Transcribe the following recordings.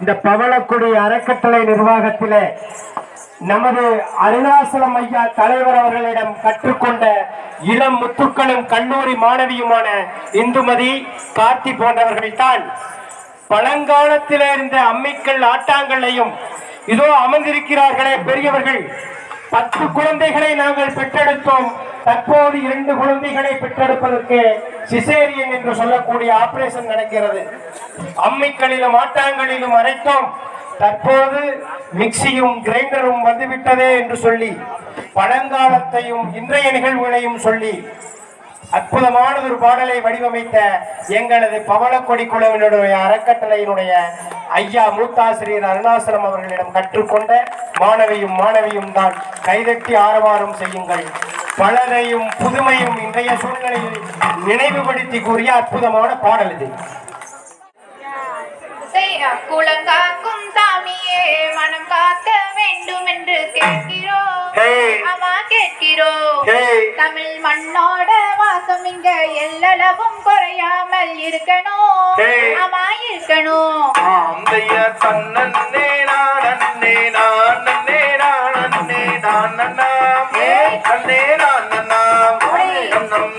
இந்த பவளக்குடி அறக்கட்டளை நிர்வாகத்திலே நமது அருணாசலம் ஐயா தலைவர் அவர்களிடம் கற்றுக்கொண்ட இளம் முத்துக்களும் கல்லூரி மாணவியுமான இந்துமதி கார்த்தி போன்றவர்கள் தான் பழங்காலத்திலே இருந்த அம்மிக்கல் ஆட்டாங்கல்லையும் இதோ அமர்ந்திருக்கிறார்களே பெரியவர்கள். பத்து குழந்தைகளை நாங்கள் பெற்றெடுத்தோம். தற்போது இரண்டு குழந்தைகளை பெற்றெடுப்பதற்கு சிசேரியன் என்று சொல்லக்கூடிய ஆபரேஷன் நடக்கிறது. அம்மிக்களிலும் ஆட்டாங்களிலும் அரைத்தோம். தற்போது மிக்சியும் கிரைண்டரும் வந்துவிட்டதே என்று சொல்லி பழங்காலத்தையும் இன்றைய நிகழ்வுகளையும் சொல்லி அற்புதமான ஒரு பாடலை வடிவமைத்த எங்களது பவளக்கொடி குழுவினுடைய அறக்கட்டளையினுடைய ஐயா மூத்தாசிரியர் அருணாசலம் அவர்களிடம் கற்றுக்கொண்ட மாணவியும் மாணவியும் தான். கைதட்டி ஆரவாரம் செய்யுங்கள். பழதையும் புதுமையும் இன்றைய சூழ்நிலையில் நினைவுபடுத்தி கூறிய அற்புதமான பாடல் இது குலங்காக்கும் சாமியே மனம் காக்க வேண்டும் என்று கேட்கிறோம். அம்மா கேட்கிறோம். தமிழ் மண்ணோட வாசம் இங்க எல்லளவும் குறையாமல் இருக்கணும். அம்மா இருக்கணும் தன்னே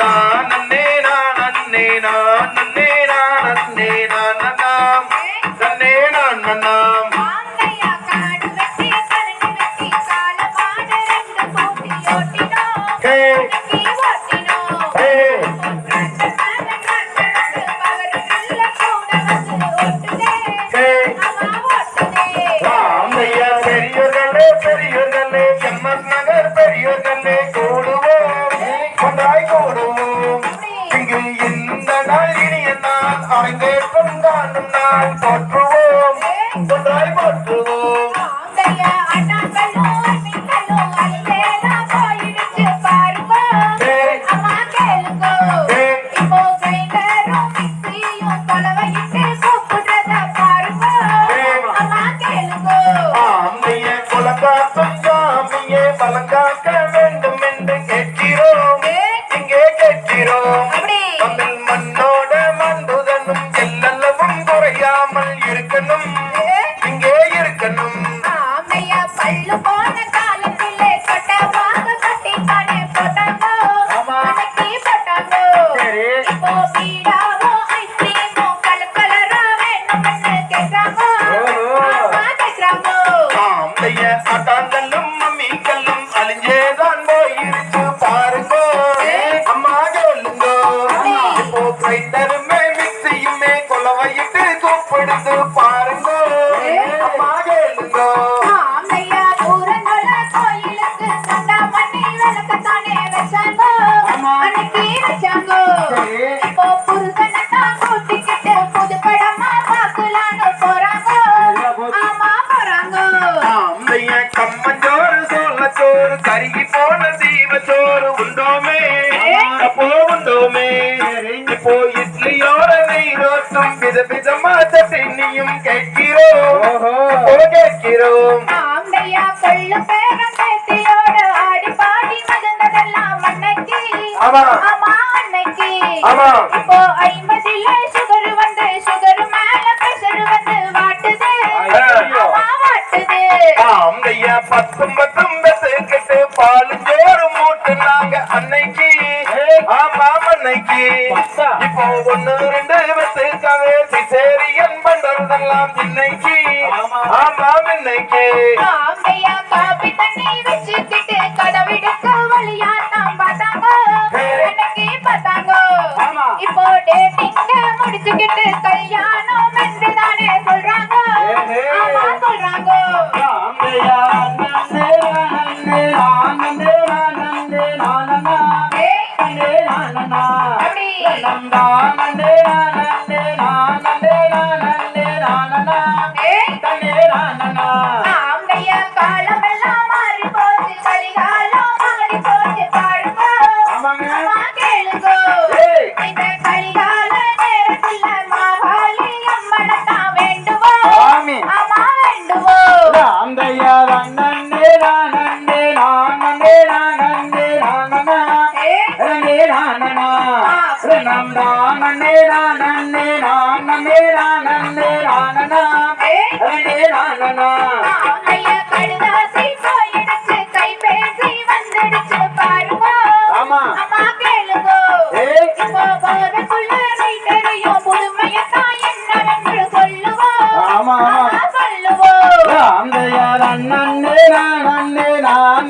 நானே நானே நானே நானன்னாம் ஆந்தையா காடு வெட்டி கரண்டு வெட்டி காலமாடு ரெண்டு போட்டி ஓட்டினோம். Hey. நாள் அரங்கேற்றம் நான் நாள் ஆந்தைய அட்டாங்களும் அம்மிகளும் அழிஞ்சேதான் போயிருச்சு பாருங்க. அம்மா சொல்லுங்க. இப்போ கிரைண்டருமே மிக்சியுமே கொலவையிட்டு கூப்பிடுது. கம்மஞ்சோறு சோளச்சோறு கருகி போன சீவச்சோறு உண்டோமே. அப்போ உண்டோமே. இப்போ இட்லியோட நெய் ரோட்டும் வித விதமா சட்டினியும் கேட்கிறோம். இப்போ கேட்கிறோம். ஆம்பையா கொள்ளு பேரம் பேத்தியோட ஆடி பாடி அன்னைக்கு. ஆமா. ஆமா அன்னைக்கு. ஆமா. இப்போ பத்தும் பத்தும் பெத்துக்கிட்டு பாலுஞ்சோறு மூட்டு நாங்க அன்னைக்கு. ஆமா அன்னைக்கு? இப்போ ஒண்ணு ரெண்டு பெத்துக்கவே சிசேரியன் பண்றதெல்லாம் இன்னைக்கு. ஆமா. இன்னைக்கு. இப்போ டேட்டிங்க முடிச்சுக்கிட்டு கல்யாணம் ஏய், அப்படி. ஏய், ஏய், ஏய், நானா ஆலைய கழுதாசி போயிடுச்சு கைபேசி வந்துடுச்சு பாருங்க ஆமா அம்மா கேளுங்க ஏய். இப்போ போறதுக்குள்ள நீ தெரியும் புதுமையத்தான் என்னவென்று சொல்லுவோம் ஆமா, ஆமா. ஆமா, அண்ணே நானே நானே நானே